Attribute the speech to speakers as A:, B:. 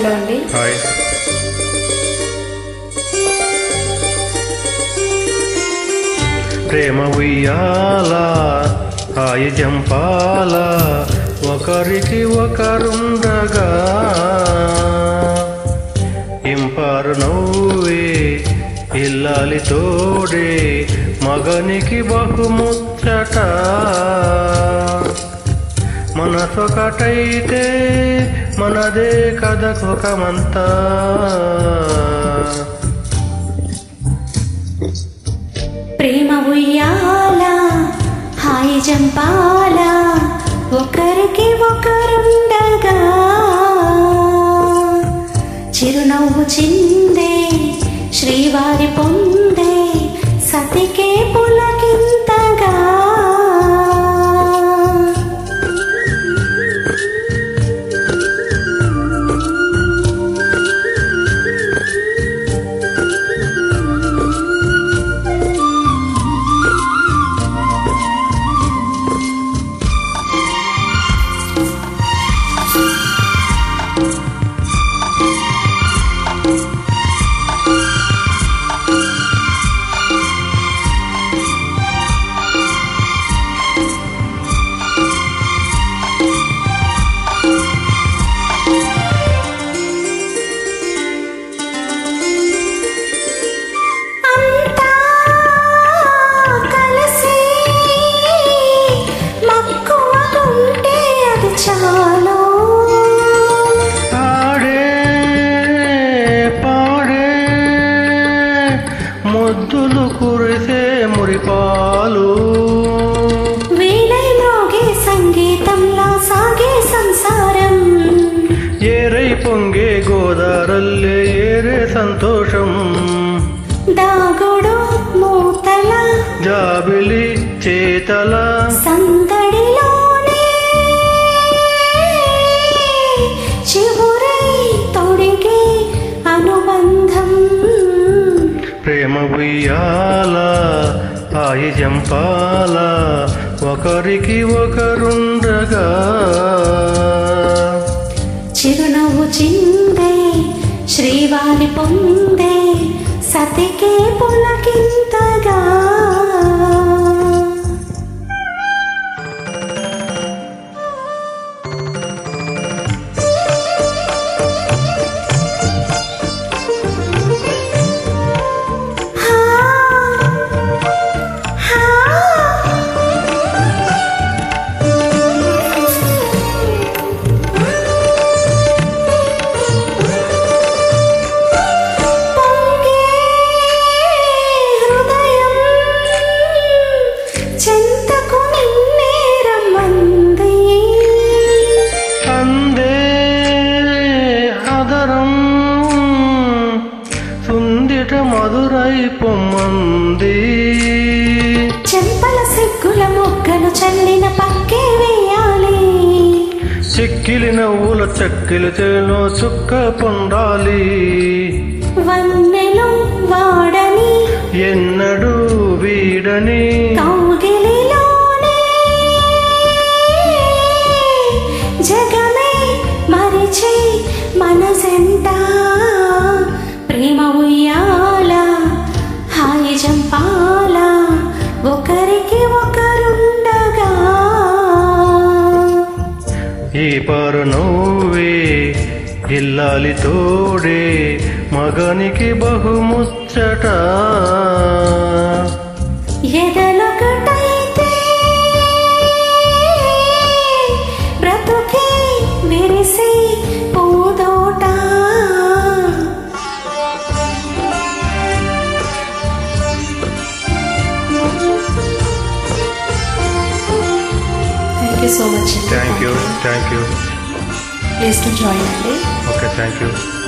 A: Hello అండి.
B: Hi. ప్రేమ ఉయ్యాల హాయి జంపాల ఒకరికి ఒకరుండగా. ఇంపారు నవ్వే ఇల్లాలి తోడే మగనికి బహుముచ్చట. మనసొకటైతే మనదే కథకొకమంతా
A: ప్రేమ ఉయ్యాల హాయి జంపాల ఒకరికి ఒకరుండగా చిరునవ్వు చిందే శ్రీవారి పొందే సతికే
B: పులక ముద్దులు కురిసే మురిపాలు.
A: మ్రోగే సంగీతంలా సాగే సంసారం.
B: ఏరై పొంగే గోదారల్లే ఏరే సంతోషం.
A: దాగుడు మూతల
B: జాబిలి చేతల ప్రేమ ఉయ్యాల హాయి జంపాల ఒకరికి ఒకరుండగా. మధురై పొమ్మంది.
A: చెంపల సిగ్గుల మొగ్గలు చల్లిన పక్కే వేయాలి.
B: చిక్కిలి నవ్వుల చక్కిలి చేలో చుక్క పొందాలి.
A: వన్నెలు వాడని.
B: ఎన్నడూ వీడని.
A: జగమే మరిచి మనసెంత
B: ఈ పారు నవ్వే ఇల్లాలి తోడే మగనికి బహుముచ్చట.
A: Thank you so
B: much. Thank you. Thank
A: you. Please to join.
B: Okay. Thank you.